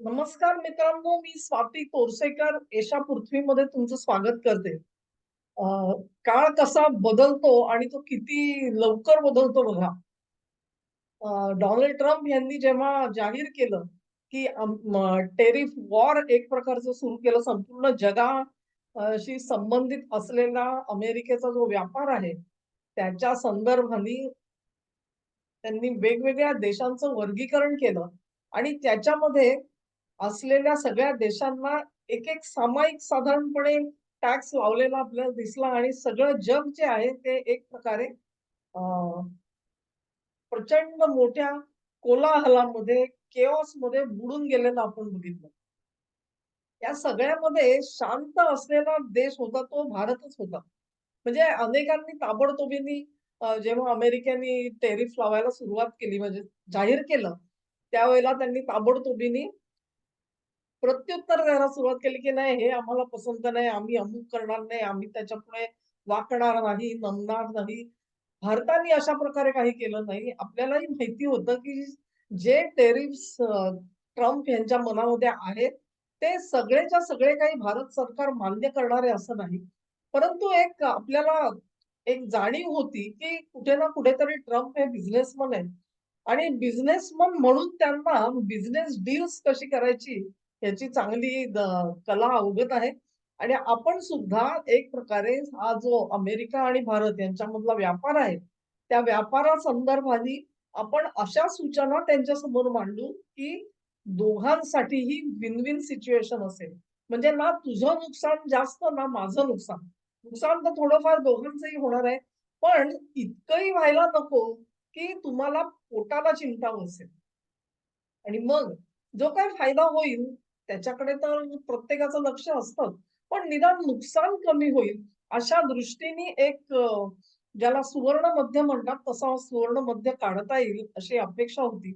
नमस्कार मित्रांनो मी स्वाती तोरसेकर एशा पृथ्वीमध्ये तुमचं स्वागत करते. काळ कसा बदलतो आणि तो किती लवकर बदलतो बघा. डोनाल्ड ट्रम्प यांनी जेव्हा जाहीर केलं की टेरिफ वॉर एक प्रकारचं सुरू केलं संपूर्ण जगाशी संबंधित असलेला अमेरिकेचा जो व्यापार आहे त्याच्या संदर्भाने त्यांनी वेगवेगळ्या देशांचं वर्गीकरण केलं. आणि त्याच्यामध्ये असलेल्या सगळ्या देशांना एक एक सामायिक साधारणपणे टॅक्स लावलेला आपल्याला दिसला आणि सगळं जग जे आहे ते एक प्रकारे प्रचंड मोठ्या कोलाहलामध्ये केओसमध्ये बुडून गेलेलं आपण बघितलं. या सगळ्यामध्ये शांत असलेला देश होता तो भारतच होता. म्हणजे अनेकांनी ताबडतोबीनी जेव्हा अमेरिकेने टेरिफ लावायला सुरुवात केली म्हणजे जाहीर केलं त्यावेळेला त्यांनी ताबडतोबीने प्रत्युत्तर द्यायला सुरुवात केली की नाही हे आम्हाला पसंत नाही आम्ही अमुक करणार नाही आम्ही त्याच्यापुढे वाकणार नाही नमणार नाही. भारताने अशा प्रकारे काही केलं नाही. आपल्यालाही माहिती होतं की जे टेरिफ्स ट्रम्प यांच्या मनामध्ये आहेत ते सगळेच्या सगळे काही भारत सरकार मान्य करणारे असं नाही. परंतु एक आपल्याला एक जाणीव होती की कुठे ना कुठेतरी ट्रम्प हे बिझनेसमन आहेत. आणि बिझनेसमन म्हणून त्यांना बिझनेस डील्स कशी करायची याची चांगली कला अवगत आहे. आणि आपण सुद्धा एक प्रकारे हा जो अमेरिका आणि भारत यांच्यामधला व्यापार आहे त्या व्यापारा संदर्भाने आपण अशा सूचना त्यांच्यासमोर मांडू की दोघांसाठीही विन विन सिच्युएशन असेल. म्हणजे ना तुझं नुकसान जास्त ना माझं नुकसान. नुकसान तर थोडंफार दोघांचंही होणार आहे. पण इतकंही व्हायला नको की तुम्हाला पोटाला चिंता बसेल आणि मग जो काय फायदा होईल त्याच्याकडे तर प्रत्येकाचं लक्ष असतं पण निदान नुकसान कमी होईल अशा दृष्टीने एक ज्याला सुवर्ण मध्य म्हणतात तसा सुवर्ण मध्य काढता येईल अशी अपेक्षा होती.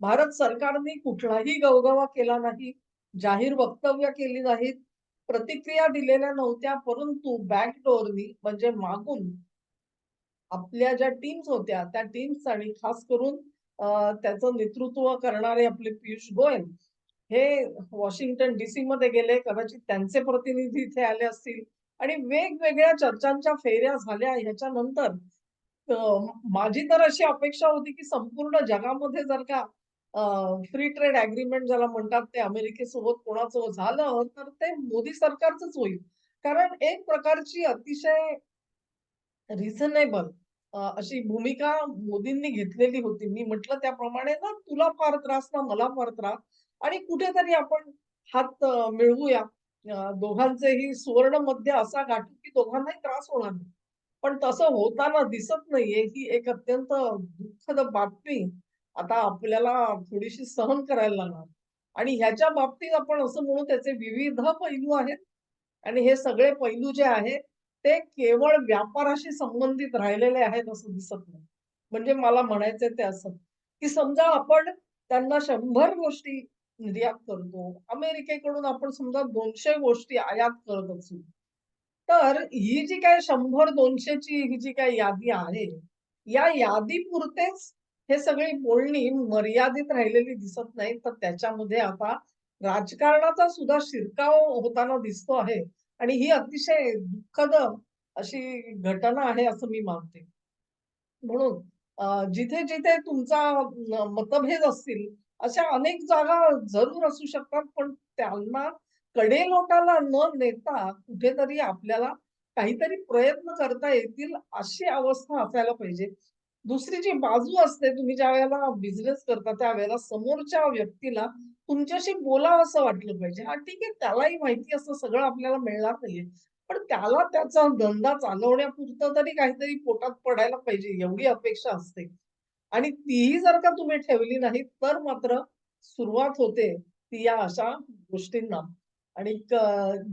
भारत सरकारने कुठलाही गवगवा केला नाही जाहीर वक्तव्य केली नाहीत प्रतिक्रिया दिलेल्या नव्हत्या परंतु बॅकडोअरनी म्हणजे मागून आपल्या ज्या टीम्स होत्या त्या टीम्स आणि खास करून त्याचं नेतृत्व करणारे आपले पियुष गोयल हे वॉशिंग्टन डीसी मध्ये गेले कदाचित त्यांचे प्रतिनिधी इथे आले असतील. आणि वेगवेगळ्या चर्चांच्या फेऱ्या झाल्या. ह्याच्यानंतर माझी तर अशी अपेक्षा होती की संपूर्ण जगामध्ये जर का फ्री ट्रेड अग्रीमेंट ज्याला म्हणतात ते अमेरिकेसोबत कोणाचं झालं तर ते मोदी सरकारचंच होईल. कारण एक प्रकारची अतिशय रिझनेबल अशी भूमिका मोदींनी घेतलेली होती. मी म्हटलं त्याप्रमाणे ना तुला फार त्रास ना मला फार त्रास. आणि कुठेतरी आपण हात मिळवूया. दोघांचेही सुवर्ण मध्य असा गाठू की दोघांनाही त्रास होणार नाही. पण तसं होताना दिसत नाहीये. ही एक अत्यंत दुःखद बातमी आता आपल्याला थोडीशी सहन करायला लागणार. आणि ह्याच्या बाबतीत आपण असं म्हणू त्याचे विविध पैलू आहेत. आणि हे सगळे पैलू जे आहेत ते केवळ व्यापाराशी संबंधित राहिलेले आहेत असं दिसत नाही. म्हणजे मला म्हणायचंय ते असं. की समजा आपण त्यांना शंभर गोष्टी निर्यात करतो. अमेरिकेकडून आपण समजा दोनशे गोष्टी आयात करत असू. तर ही जी काय शंभर दोनशेची ही जी काही यादी आहे या यादीपुरतेच हे सगळी बोलणी मर्यादित राहिलेली दिसत नाही. तर त्याच्यामध्ये आता राजकारणाचा सुद्धा शिरकाव होताना दिसतो आहे. आणि ही अतिशय दुःखद अशी घटना आहे असं मी मानते. म्हणून जिथे जिथे तुमचा मतभेद असतील अशा अनेक जागा जरूर असू शकतात पण त्यांना कडेलोटाला न नेता कुठेतरी आपल्याला काहीतरी प्रयत्न करता येतील अशी अवस्था असायला पाहिजे. दुसरी जी बाजू असते तुम्ही ज्या वेळेला बिझनेस करता त्यावेळेला समोरच्या व्यक्तीला तुमच्याशी बोलावं असं वाटलं पाहिजे. हा ठीक आहे त्यालाही माहिती असं सगळं आपल्याला मिळणार नाहीये. पण त्याला त्याचा धंदा चालवण्यापुरतं तरी काहीतरी पोटात पडायला पाहिजे एवढी अपेक्षा असते. आणि तीही जर का तुम्ही ठेवली नाही तर मात्र सुरुवात होते ती या अशा गोष्टींना. आणि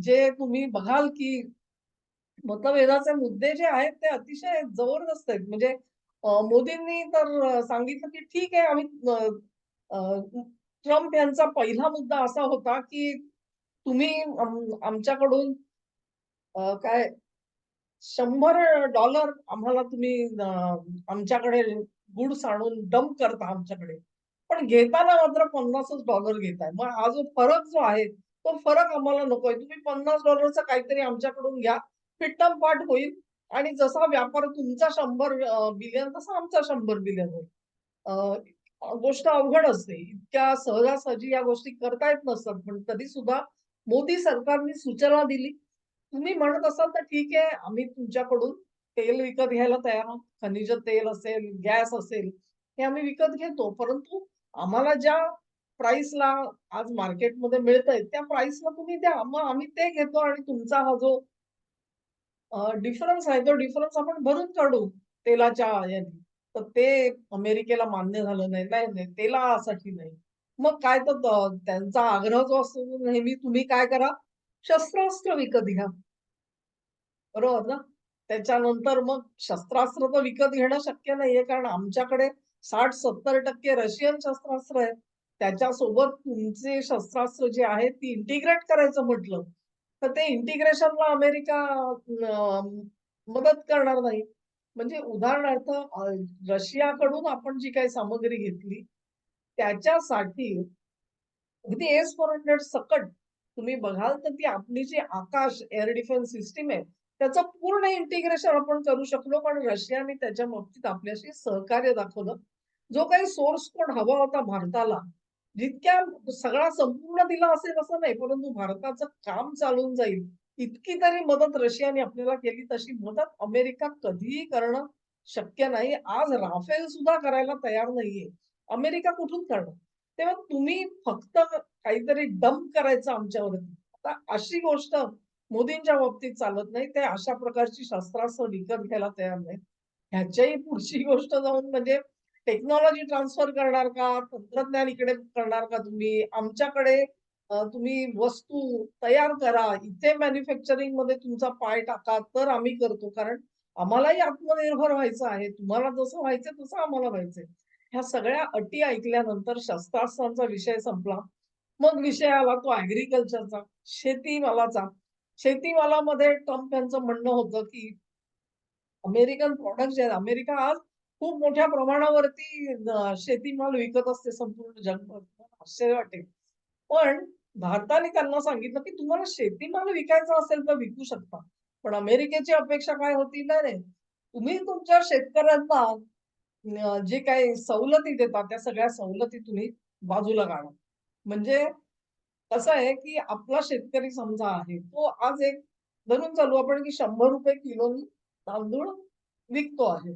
जे तुम्ही बघाल की मतभेदाचे मुद्दे जे आहेत ते अतिशय जबरदस्त आहेत. म्हणजे मोदींनी तर सांगितलं की ठीक आहे आम्ही ट्रम्प यांचा पहिला मुद्दा असा होता की तुम्ही आमच्याकडून काय शंभर डॉलर आम्हाला तुम्ही आमच्याकडे गुड्स आणून डंप करता आमच्याकडे पण घेताना मात्र 50च डॉलर घेताय. मग हा जो फरक जो आहे, तो फरक आम्हाला नकोय. तुम्ही $50चं काहीतरी आमच्याकडून घ्या. फिट्टमपाट होईल आणि जसा व्यापार तुमचा शंभर बिलियन तसा आमचा शंभर बिलियन होईल. गोष्ट अवघड असते. इतक्या सहजासहजी या गोष्टी करता येत नसतात. पण तरी सुद्धा मोदी सरकारने सूचना दिली. तुम्ही म्हणत असाल तर ठीक आहे, आम्ही तुमच्याकडून तेल विकत घ्यायला तयार आहोत. खनिज तेल असेल, गॅस असेल, हे आम्ही विकत घेतो. परंतु आम्हाला ज्या प्राइसला आज मार्केटमध्ये मिळतंय, त्या प्राइसला तुम्ही द्या. मग आम्ही ते घेतो आणि तुमचा हा जो डिफरन्स आहे, तो डिफरन्स आपण भरून काढू तेलाच्या याने. तर ते अमेरिकेला मान्य झालं नाही. नाही, नाही तेलासाठी नाही. मग काय तर त्यांचा आग्रह जो असतो नेहमी तुम्ही काय करा, शस्त्रास्त्र विकत घ्या. बरोबर ना? त्याच्यानंतर मग शस्त्रास्त्र तर विकत घेणं शक्य नाहीये, कारण आमच्याकडे 60-70% रशियन शस्त्रास्त्र आहे त्याच्यासोबत तुमचे शस्त्रास्त्र जे आहेत ती इंटिग्रेट करायचं म्हटलं, तर ते इंटिग्रेशनला अमेरिका मदत करणार नाही. म्हणजे उदाहरणार्थ रशियाकडून आपण जी काही सामग्री घेतली, त्याच्यासाठी अगदी एस-400 सकट तुम्ही बघाल तर ती आपली जी आकाश एअर डिफेन्स सिस्टीम आहे, त्याचं पूर्ण इंटिग्रेशन आपण करू शकलो. पण रशियाने त्याच्या बाबतीत आपल्याशी सहकार्य दाखवलं. जो काही सोर्स कोड हवा होता भारताला, जितक्या सगळा संपूर्ण दिला असेल असं नाही, परंतु भारताचं काम चालून जाईल, इतकी तरी मदत रशियाने आपल्याला केली. तशी मदत अमेरिका कधीही करणं शक्य नाही. आज राफेल सुद्धा करायला तयार नाहीये. अमेरिका कुठून करणार? तेव्हा तुम्ही फक्त काहीतरी डंप करायचं आमच्यावरती. आता अशी गोष्ट मोदींच्या बाबतीत चालत नाही. ते अशा प्रकारची शस्त्रास्त्र विकत घ्यायला तयार नाहीत. ह्याच्याही पुढची गोष्ट जाऊन म्हणजे टेक्नॉलॉजी ट्रान्सफर करणार का? तंत्रज्ञान इकडे करणार का तुम्ही? आमच्याकडे तुम्ही वस्तू तयार करा. इथे मॅन्युफॅक्चरिंगमध्ये तुमचा पाय टाका, तर आम्ही करतो. कारण आम्हालाही आत्मनिर्भर व्हायचं आहे. तुम्हाला जसं व्हायचं तसं आम्हाला व्हायचंय. ह्या सगळ्या अटी ऐकल्यानंतर शस्त्रास्त्रांचा विषय संपला. मग विषय आला तो ॲग्रीकल्चरचा, शेतीमालाचा. शेतीमालामध्ये ट्रम्प यांचं म्हणणं होतं, की अमेरिकन प्रॉडक्ट जे आहेत, अमेरिका आज खूप मोठ्या प्रमाणावरती शेतीमाल विकत असते संपूर्ण जगभर. आश्चर्य वाटेल. पण भारताने त्यांना सांगितलं, की तुम्हाला शेतीमाल विकायचा असेल तर विकू शकता. पण अमेरिकेची अपेक्षा काय होती? नाही, तुम्ही तुमच्या शेतकऱ्यांना जे काही सवलती देतात, त्या सगळ्या सवलती तुम्ही बाजूला काढा. म्हणजे कसं आहे, की आपला शेतकरी समजा आहे, तो आज एक धरून चालू आपण, की ₹100 किलोनी तांदूळ विकतो आहे.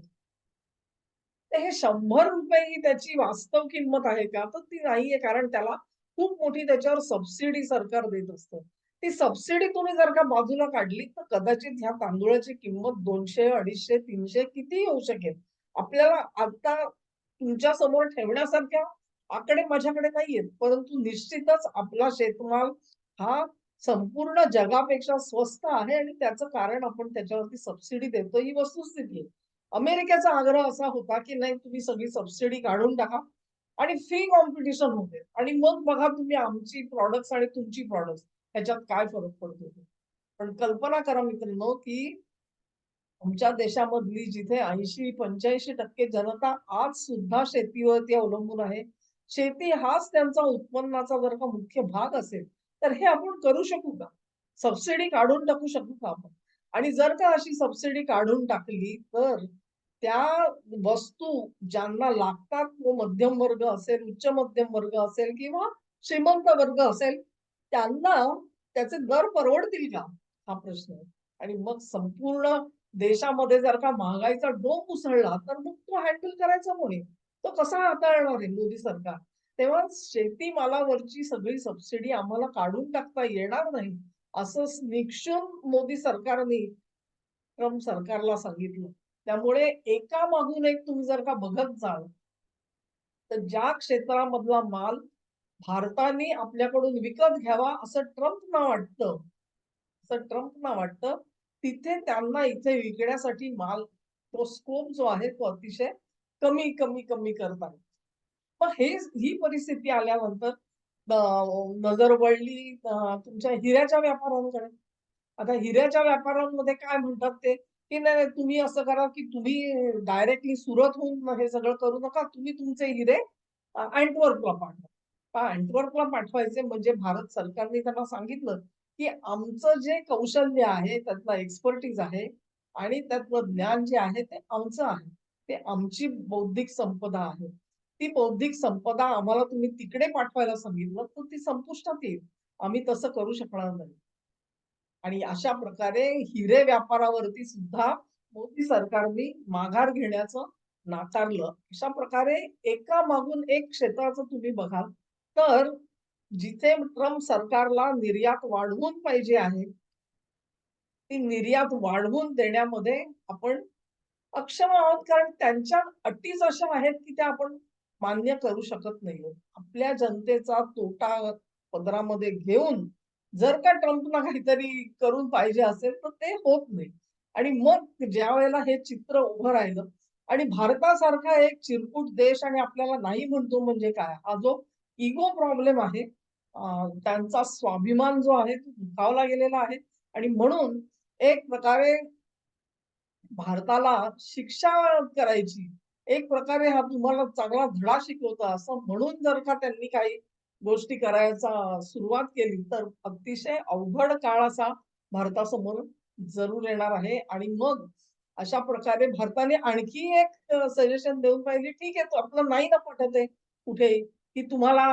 तर हे ₹100 ही त्याची वास्तव किंमत आहे का? तर ती नाहीये. कारण त्याला खूप मोठी त्याच्यावर सबसिडी सरकार देत असतं. ती सबसिडी तुम्ही जर का बाजूला काढली, तर कदाचित ह्या तांदूळाची किंमत दोनशे अडीचशे तीनशे किती येऊ शकेल. आपल्याला आता तुमच्यासमोर ठेवण्यासारख्या आकडे माझ्याकडे नाहीयेत. परंतु निश्चितच आपला शेतमाल हा संपूर्ण जगापेक्षा स्वस्त आहे आणि त्याचं कारण आपण त्याच्यावरती सबसिडी देतो ही वस्तुस्थिती आहे. अमेरिकेचा आग्रह असा होता, की नाही तुम्ही सगळी सबसिडी काढून टाका आणि फ्री कॉम्पिटिशन होते आणि मग बघा तुम्ही आमची प्रॉडक्ट्स आणि तुमची प्रॉडक्ट्स ह्याच्यात काय फरक पडतो पण कल्पना करा मित्रांनो, की आमच्या देशामधली जिथे 80-85% जनता आज सुद्धा शेतीवरती अवलंबून आहे. शेती हाच त्यांचा उत्पन्नाचा जर का मुख्य भाग असेल, तर हे आपण करू शकू का? सबसिडी काढून टाकू शकू का आपण? आणि जर का अशी सबसिडी काढून टाकली, तर त्या वस्तू ज्यांना लागतात, तो मध्यम वर्ग असेल, उच्च मध्यम वर्ग असेल किंवा श्रीमंत वर्ग असेल, त्यांना त्याचे दर परवडतील का? हा प्रश्न आहे. आणि मग संपूर्ण देशामध्ये जर का महागाईचा डोंब उसळला, तर मग तो हँडल करायचा कोणी? तो कसा हाताळणार आहे मोदी सरकार? तेव्हा शेतीमालावरची सगळी सबसिडी आम्हाला काढून टाकता येणार नाही, असं निक्षून मोदी सरकारने ट्रम्प सरकारला सांगितलं. त्यामुळे एका मागून एक तुम्ही जर का बघत जाल, तर ज्या क्षेत्रामधला माल भारताने आपल्याकडून विकत घ्यावा असं ट्रम्पना वाटतं, असं ट्रम्पना वाटतं, तिथे त्यांना इथे विकण्यासाठी माल तो स्कोप जो आहे तो अतिशय कमी, कमी, कमी करतात. मग हे ही परिस्थिती आल्यानंतर नजर वळली तुमच्या हिऱ्याच्या व्यापाऱ्यांकडे. आता हिऱ्याच्या व्यापाऱ्यांमध्ये काय म्हणतात ते, की नाही, तुम्ही असं करा, की तुम्ही डायरेक्टली सुरत होऊन हे सगळं करू नका. तुम्ही तुमचे हिरे अँटवर्कला पाठवा. अँटवर्कला पाठवायचे म्हणजे भारत सरकारने त्यांना सांगितलं, की आमचं जे कौशल्य आहे, त्यातला एक्सपर्टीज आहे आणि त्यातलं ज्ञान जे आहे ते आमचं आहे. ते आमची बौद्धिक संपदा आहे. ती बौद्धिक संपदा आम्हाला तुम्ही तिकडे पाठवायला सांगितलं, तर ती संपुष्टात येईल. आम्ही तसं करू शकणार नाही. आणि अशा प्रकारे हिरे व्यापारावरती सुद्धा मोदी सरकारने माघार घेण्याचं नाकारलं. अशा प्रकारे एका मागून एक क्षेत्राचं तुम्ही बघाल, तर जिथे ट्रम्प सरकारला निर्यात वाढवून पाहिजे आहे, ती निर्यात वाढवून देण्यामध्ये आपण अक्षम आहोत. कारण त्यांच्या अटीच अशा आहेत, की त्या आपण मान्य करू शकत नाही आपल्या जनतेचा तोटा पदरामध्ये घेऊन जर का ट्रम्पना काहीतरी करून पाहिजे असेल, तर ते होत नाही. आणि मग ज्या वेळेला हे चित्र उभं राहिलं आणि भारतासारखा एक चिरकुट देश आणि आपल्याला नाही म्हणतो म्हणजे काय? हा जो इगो प्रॉब्लेम आहे, त्यांचा स्वाभिमान जो आहे तो दुखावला गेलेला आहे आणि म्हणून एक प्रकारे भारताला शिक्षा करायची. एक प्रकारे हा तुम्हाला चांगला धडा शिकवतो असं म्हणून जर का त्यांनी काही गोष्टी करायचा सुरुवात केली, तर अतिशय अवघड काळ असा भारतासमोर जरूर येणार आहे आणि मग अशा प्रकारे भारताने आणखी एक सजेशन देऊन पाहिजे, ठीक आहे, तो आपलं नाही ना पटत आहे कुठेही, की तुम्हाला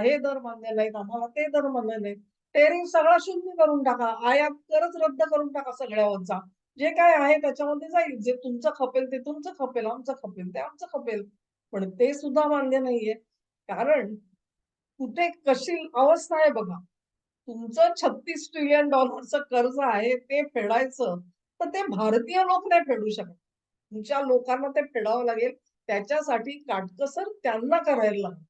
हे दर मान्य नाहीत, आम्हाला ते दर मान्य नाहीत. टेरिंग सगळा शून्य करून टाका. आयात करच रद्द करून टाका सगळ्यावरचा. जे काय आहे त्याच्यामध्ये जाईल. जे तुमचं खपेल ते तुमचं खपेल, आमचं खपेल ते आमचं खपेल. पण ते सुद्धा मान्य नाहीये. कारण कुठे कशी अवस्था आहे बघा. तुमचं $36 ट्रिलियन डॉलरचं कर्ज आहे ते फेडायचं, तर ते भारतीय लोक नाही फेडू शकत. तुमच्या लोकांना ते फेडावं लागेल. त्याच्यासाठी काटकसर त्यांना करायला लागेल.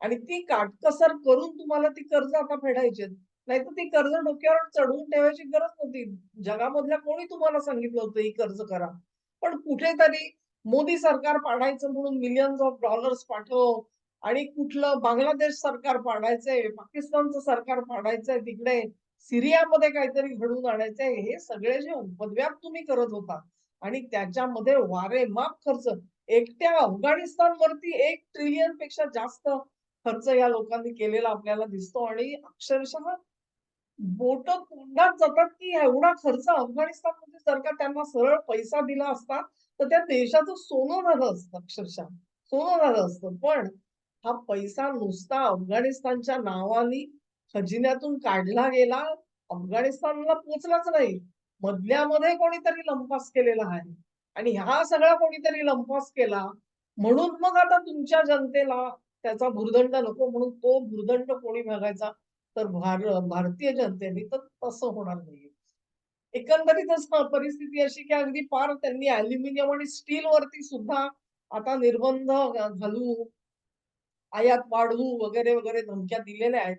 आणि ती काटकसर करून तुम्हाला ती कर्ज आता फेडायची नाहीतर ती कर्ज डोक्यावर चढवून ठेवायची गरज नव्हती. जगामधल्या कोणी तुम्हाला सांगितलं होतं ही कर्ज करा. पण कुठेतरी मोदी सरकार पाडायचं म्हणून मिलियन्स ऑफ डॉलर्स पाठव आणि कुठलं बांगलादेश सरकार पाडायचंय, पाकिस्तानचं सरकार पाडायचंय, तिकडे सिरियामध्ये काहीतरी घडवून आणायचंय. हे सगळे जे उपद्व्याप तुम्ही करत होता आणि त्याच्यामध्ये वारे माप खर्च. एकट्या अफगाणिस्तान वरती एक ट्रिलियनपेक्षा जास्त खर्च या लोकांनी केलेला आपल्याला दिसतो आणि अक्षरशः बोट तोंडात जातात, की एवढा खर्च अफगाणिस्तानमध्ये जर का त्यांना सरळ पैसा दिला असता, तर त्या देशाचं सोनं झालं असतं अक्षरशः. सोनं झालं असतं. पण हा पैसा नुसता अफगाणिस्तानच्या नावाने खजिन्यातून काढला गेला. अफगाणिस्तानला पोचलाच नाही. मधल्यामध्ये कोणीतरी लंपास केलेला आहे. आणि हा सगळा कोणीतरी लंपास केला. म्हणून मग आता तुमच्या जनतेला त्याचा भुर्दंड नको म्हणून तो भुर्दंड कोणी भागायचा तर भार भारतीय जनतेने तर तसं होणार नाहीये. एकंदरीतच परिस्थिती अशी की अगदी फार त्यांनी अल्युमिनियम आणि स्टील वरती सुद्धा आता निर्बंध घालू, आयात वाढवू वगैरे, वगैरे धमक्या दिलेल्या आहेत.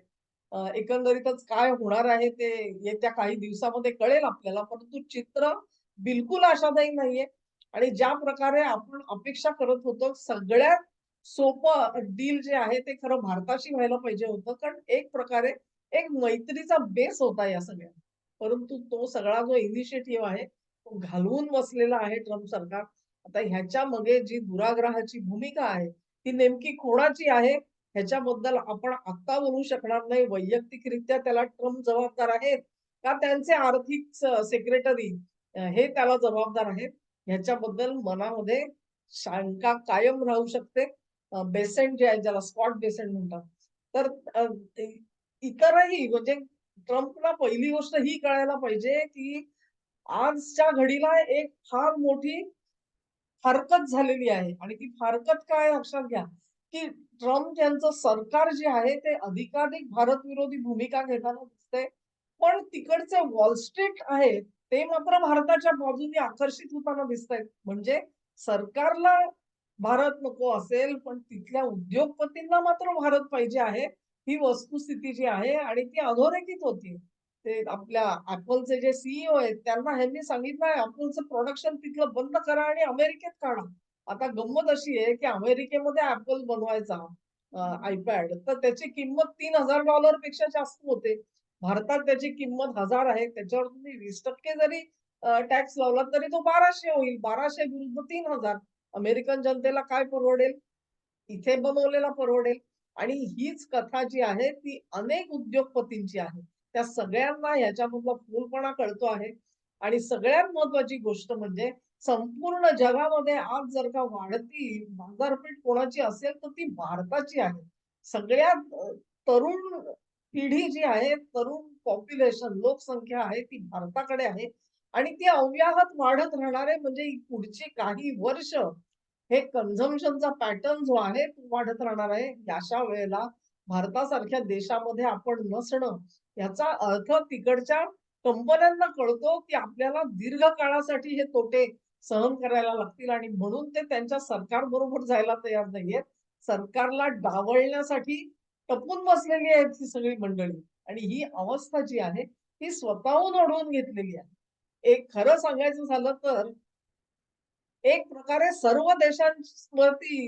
एकंदरीतच काय होणार आहे ते येत्या काही दिवसामध्ये कळेल आपल्याला. परंतु चित्र बिलकुल आशादायी नाहीये आणि ज्या प्रकारे आपण अपेक्षा करत होतो, सगळ्यात सोपं डील जे आहे ते खरं भारताशी व्हायला पाहिजे होतं. कारण एक प्रकारे एक मैत्रीचा बेस होता या सगळ्या परंतु तो सगळा जो इनिशिएटिव्ह आहे, तो घालवून बसलेला आहे ट्रम्प सरकार. आता ह्याच्यामागे जी दुराग्रहाची भूमिका आहे, ती नेमकी कोणाची आहे, ह्याच्याबद्दल आपण आत्ता बोलू शकणार नाही. वैयक्तिकरित्या त्याला ट्रम्प जबाबदार आहेत का त्यांचे आर्थिक सेक्रेटरी हे त्याला जबाबदार आहेत. ह्याच्याबद्दल मनामध्ये शंका कायम राहू शकते. बेसेंट जे आहे, ज्याला स्कॉट बेसेंट म्हणतात. तर इतरही म्हणजे ट्रम्पला पहिली गोष्ट ही कळायला पाहिजे, की आजच्या घडीला एक फार मोठी हरकत झालेली आहे आणि ती हरकत काय लक्षात घ्या, की ट्रम्प यांचं सरकार जे आहे ते अधिकाधिक भारत विरोधी भूमिका घेताना दिसतंय. पण तिकडचे वॉल स्ट्रीट आहे, ते मात्र भारताच्या बाजूने आकर्षित होताना दिसतायत. म्हणजे सरकारला भारत नको असेल, पण तिथल्या उद्योगपतींना मात्र भारत पाहिजे आहे. ही वस्तुस्थिती जी आहे आणि ती अधोरेखित होती ते आपल्या ऍपलचे जे सीईओ आहेत, त्यांना ह्यांनी सांगितलं आहे, ऍपलचं प्रोडक्शन तिथलं बंद करा आणि अमेरिकेत काढा. आता गंमत अशी आहे, की अमेरिकेमध्ये ऍपल बनवायचा आयपॅड तर त्याची किंमत $3000 पेक्षा जास्त होते. भारतात त्याची किंमत हजार आहे. त्याच्यावर तुम्ही 20% जरी टॅक्स लावला तरी तो बाराशे होईल. बाराशे विरुद्ध तीन हजार अमेरिकन जनतेला काय परवडेल? इथे बनवलेला परवडेल आणि हीच कथा जी आहे ती अनेक उद्योगपतींची आहे. त्या सगळ्यांना ह्याच्यामधला फुलपणा कळतो आहे. आणि सगळ्यात महत्वाची गोष्ट म्हणजे संपूर्ण जगामध्ये आज जर का वाढती बाजारपेठ कोणाची असेल तर ती भारताची आहे. सगळ्यात तरुण पिढी जी आहे तरुण पॉप्युलेशन लोकसंख्या आहे ती भारताकडे आहे. आणि ती अव्याहत वाढत राहणार आहे म्हणजे पुढची काही वर्ष हे कन्झम्पशनचा पॅटर्न जो आहे तो वाढत राहणार आहे. अशा वेळेला भारतासारख्या देशामध्ये आपण नसणं याचा अर्थ तिकडच्या कंपन्यांना कळतो की आपल्याला दीर्घ काळासाठी हे तोटे सहन करायला लागतील आणि म्हणून ते त्यांच्या सरकार बरोबर जायला तयार नाहीयेत. सरकारला डावळण्यासाठी टपून बसलेली आहेत ही सगळी मंडळी आणि ही अवस्था जी आहे ती स्वतःहून ओढवून घेतलेली आहे. एक खरं सांगायचं झालं तर एक प्रकारे सर्व देशांवरती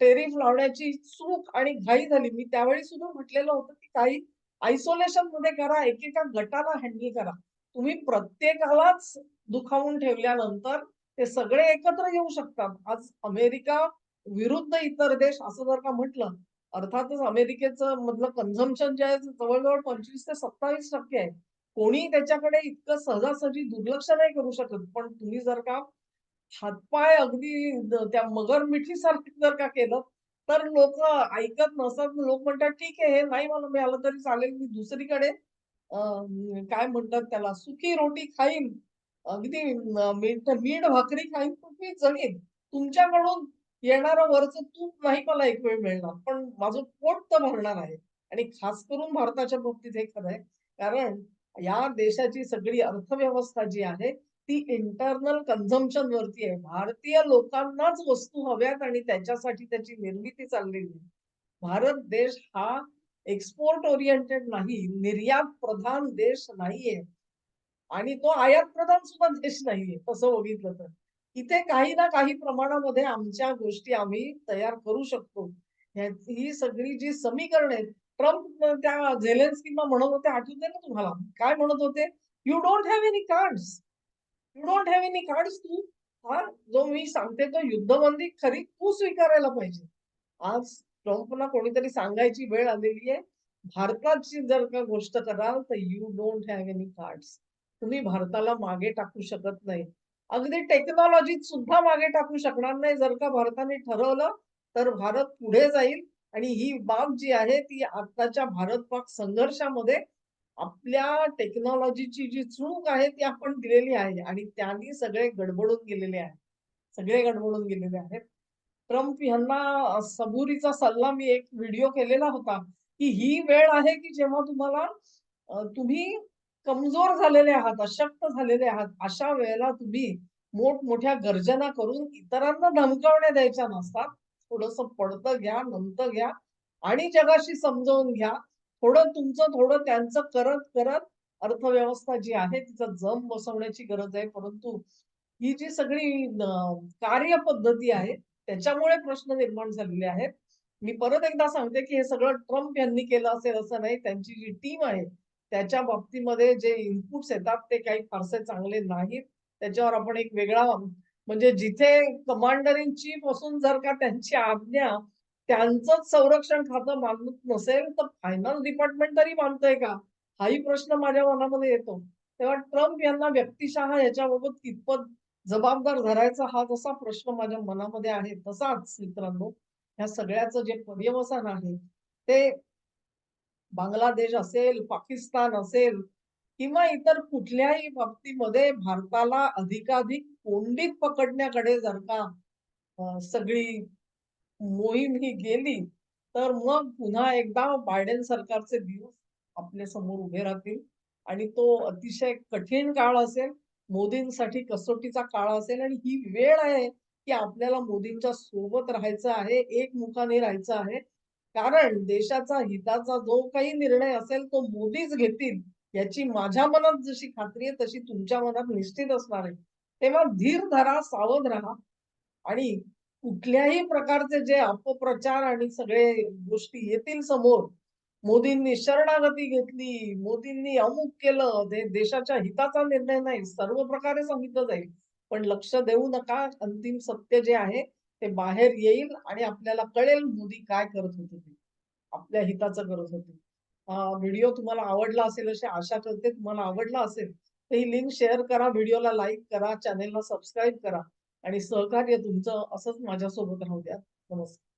टेरिफ लावण्याची चूक आणि घाई झाली. मी त्यावेळी सुद्धा म्हटलेलं होतं की काही आयसोलेशनमध्ये करा एकेका गटाला हँडल करा. तुम्ही प्रत्येकालाच दुखावून ठेवल्यानंतर ते सगळे एकत्र येऊ शकतात. आज अमेरिका विरुद्ध इतर देश असं जर का म्हटलं अर्थातच अमेरिकेचं मधलं कन्झम्पन जे आहे जवळजवळ पंचवीस ते सत्तावीस टक्के आहे. कोणी त्याच्याकडे इतकं सहजासहजी दुर्लक्ष नाही करू शकत. पण तुम्ही जर का हातपाय अगदी त्या मगर मिठीसारखं जर का केलं तर लोक ऐकत नसतात. लोक म्हणतात ठीक आहे हे नाही मला मिळालं तरी चालेल मी दुसरीकडे काय म्हणतात त्याला सुखी रोटी खाईन. अगदी मीठ मीठ भाकरी खाईन पण मी जगेन तुमच्याकडून येणारं वरचं तूप नाही मला एक वेळ मिळणार. पण माझं पोट तर भरणार आहे. आणि खास करून भारताच्या बाबतीत हे खरं आहे. कारण या देशाची सगळी अर्थव्यवस्था जी आहे ती इंटरनल कन्झम्पशन वरती आहे. भारतीय लोकांनाच वस्तू हव्यात आणि त्याच्यासाठी त्याची निर्मिती चाललेली आहे. भारत देश हा एक्सपोर्ट ओरिएंटेड नाही निर्यात प्रधान देश नाहीये. आणि तो आयात प्रधान सुद्धा देश नाहीये तसं बघितलं तर. इथे काही ना काही प्रमाणामध्ये आमच्या गोष्टी आम्ही तयार करू शकतो. ही सगळी जी समीकरण आहेत ट्रम्प त्या झेलेन्स किंवा म्हणत होते आठवते ना तुम्हाला? काय म्हणत होते? You don't have any cards you don't have any cards तू. हा जो मी सांगते तो युद्धबंदी खरी तू स्वीकारायला पाहिजे. आज ट्रम्पना कोणीतरी सांगायची वेळ आलेली आहे. भारताची जर का गोष्ट कराल तर you don't have any cards तुम्ही भारताला मागे टाकू शकत नाही. अगदी टेक्नॉलॉजीत सुद्धा मागे टाकू शकणार नाही. जर का भारताने ठरवलं तर भारत पुढे जाईल. आणि ही बाब जी आहे ती आताच्या भारत पाक संघर्षामध्ये आपल्या टेक्नॉलॉजीची जी चूक आहे ती आपण दिलेली आहे. आणि त्यांनी सगळे गडबडून गेलेले आहेत. सगळे गडबडून गेलेले आहेत. ट्रम्प यांना सबुरीचा सल्ला मी एक व्हिडिओ केलेला होता की ही वेळ आहे की जेव्हा तुम्हाला तुम्ही कमजोर झालेले आहात अशक्त झालेले आहात अशा वेळेला तुम्ही मोठमोठ्या गर्जना करून इतरांना धमकावण्या द्यायच्या नसतात. थोडस पडतं घ्या नंतर घ्या आणि जगाशी समजावून घ्या. थोडं तुमचं थोडं त्यांचं करत करत अर्थव्यवस्था जी आहे तिचा जम बसवण्याची गरज आहे. परंतु ही जी सगळी कार्यपद्धती आहे त्याच्यामुळे प्रश्न निर्माण झालेले आहेत. मी परत एकदा सांगते की हे सगळं ट्रम्प यांनी केलं असेल असं नाही. त्यांची जी टीम आहे त्याच्या बाबतीमध्ये जे इनपुट्स येतात ते काही फारसे चांगले नाहीत. त्याच्यावर आपण एक वेगळा म्हणजे जिथे कमांडर इन चीफ असून जर का त्यांची आज्ञा त्यांचंच संरक्षण खातं मानत नसेल तर फायनान्स डिपार्टमेंट तरी मानतंय का? हाही प्रश्न माझ्या मनामध्ये येतो. तेव्हा ट्रम्प यांना व्यक्तिशः याच्याबाबत कितपत जबाबदार धरायचा हा जसा प्रश्न माझ्या मनामध्ये आहे तसाच मित्रांनो ह्या सगळ्याचं जे पर्यवसान आहे ते बांगलादेश असेल पाकिस्तान असेल किंवा इतर कुठल्याही बाबतीमध्ये भारताला अधिकाधिक कोंडीत पकडण्याकडे जर का सगळी मोहीम ही गेली तर मग पुन्हा एकदा बायडेन सरकारचे दिवस आपल्यासमोर उभे राहतील. आणि तो अतिशय कठीण काळ असेल मोदींसाठी कसोटीचा काळ असेल. आणि ही वेळ आहे की आपल्याला मोदींच्या सोबत राहायचं आहे एकमुखाने राहायचं आहे. कारण देशाचा हिताचा जो काही निर्णय असेल तो मोदीच घेतील. याची माझ्या मनात जशी खात्री आहे तशी तुमच्या मनात निश्चित असणार आहे. तेव्हा धीर धरा सावध राहा. आणि कुठल्याही प्रकारचे जे अपप्रचार आणि सगळे गोष्टी येतील समोर मोदींनी शरणागती घेतली मोदींनी अमुक केलं ते देशाच्या हिताचा निर्णय नाही सर्व प्रकारे सांगितलं जाईल पण लक्ष देऊ नका अंतिम सत्य जे आहे ते बाहेर येईल आणि आपल्याला कळेल मोदी काय करत होते ते. आपल्या हिताचं करत होते. व्हिडिओ तुम्हाला आवडला असेल अशी आशा करते. तुम्हाला आवडला असेल तर ही लिंक शेअर करा, व्हिडिओला लाईक करा, चॅनेलला सबस्क्राईब करा आणि सहकार्य तुमचं असंच माझ्यासोबत राहू द्या. नमस्कार.